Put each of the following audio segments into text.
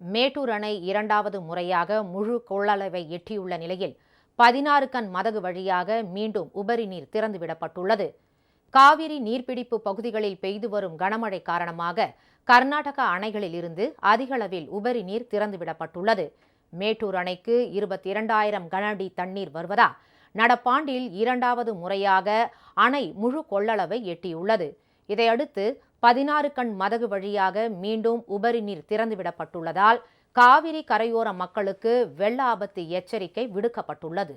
மேட்டூர் அணை இரண்டாவது முறையாக முழு கொள்ளளவை எட்டியுள்ள நிலையில் பதினாறு கண் மதகு வழியாக மீண்டும் உபரி நீர் திறந்துவிடப்பட்டுள்ளது. காவிரி நீர்பிடிப்பு பகுதிகளில் பெய்து வரும் கனமழை காரணமாக கர்நாடக அணைகளில் இருந்து அதிகளவில் உபரி நீர் திறந்துவிடப்பட்டுள்ளது. மேட்டூர் அணைக்கு இருபத்தி இரண்டாயிரம் கனஅடி தண்ணீர் வருவதால் நடப்பாண்டில் இரண்டாவது முறையாக அணை முழு கொள்ளளவை எட்டியுள்ளது. இதையடுத்து பதினாறு கண் மதகு வழியாக மீண்டும் உபரி நீர் திறந்துவிடப்பட்டுள்ளதால் காவிரி கரையோர மக்களுக்கு வெள்ள ஆபத்து எச்சரிக்கை விடுக்கப்பட்டுள்ளது.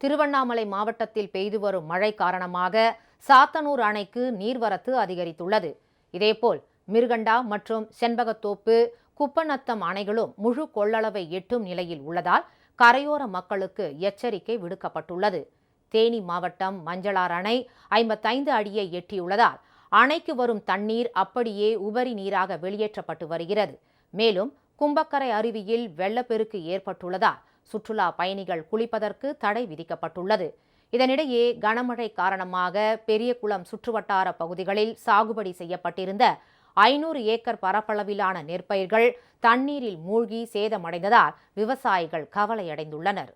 திருவண்ணாமலை மாவட்டத்தில் பெய்து வரும் மழை காரணமாக சாத்தனூர் அணைக்கு நீர்வரத்து அதிகரித்துள்ளது. இதேபோல் மிருகண்டா மற்றும் செண்பகத்தோப்பு குப்பநத்தம் அணைகளும் முழு கொள்ளளவை எட்டும் நிலையில் உள்ளதால் கரையோர மக்களுக்கு எச்சரிக்கை விடுக்கப்பட்டுள்ளது. தேனி மாவட்டம் மஞ்சளார் அணை ஐம்பத்தைந்து அடியை எட்டியுள்ளதால் அணைக்கு வரும் தண்ணீர் அப்படியே உபரி நீராக வெளியேற்றப்பட்டு வருகிறது. மேலும் கும்பக்கரை அருவியில் வெள்ளப்பெருக்கு ஏற்பட்டுள்ளதால் சுற்றுலா பயணிகள் குளிப்பதற்கு தடை விதிக்கப்பட்டுள்ளது. இதனிடையே கனமழை காரணமாக பெரியகுளம் சுற்றுவட்டார பகுதிகளில் சாகுபடி செய்யப்பட்டிருந்த ஐநூறு ஏக்கர் பரப்பளவிலான நெற்பயிர்கள் தண்ணீரில் மூழ்கி சேதமடைந்ததால் விவசாயிகள் கவலையடைந்துள்ளனர்.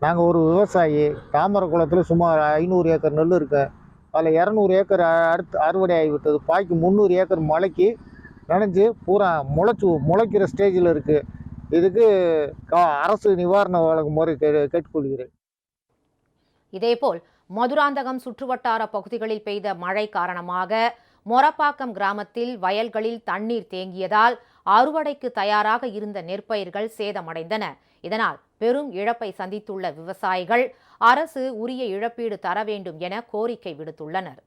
நாங்கள் ஒரு விவசாயி தாமரக்குளத்தில் சுமார் ஐநூறு ஏக்கர் நெல் இருக்கு. அதில் இரநூறு ஏக்கர் அ- அடுத்து அறுவடை ஆகிவிட்டது பாக்கி முந்நூறு ஏக்கர் மழைக்கு நனைஞ்சு பூரா முளைச்சு முளைக்கிற ஸ்டேஜில் இருக்குது இதுக்கு அரசு நிவாரணம் வழங்குமாறு கே கேட்டுக்கொள்கிறேன். இதேபோல் மதுராந்தகம் சுற்றுவட்டார பகுதிகளில் பெய்த மழை காரணமாக மொரப்பாக்கம் கிராமத்தில் வயல்களில் தண்ணீர் தேங்கியதால் அறுவடைக்கு தயாராக இருந்த நெற்பயிர்கள் சேதமடைந்தன. இதனால் பெரும் இழப்பை சந்தித்துள்ள விவசாயிகள் அரசு உரிய இழப்பீடு தர வேண்டும் என கோரிக்கை விடுத்துள்ளனர்.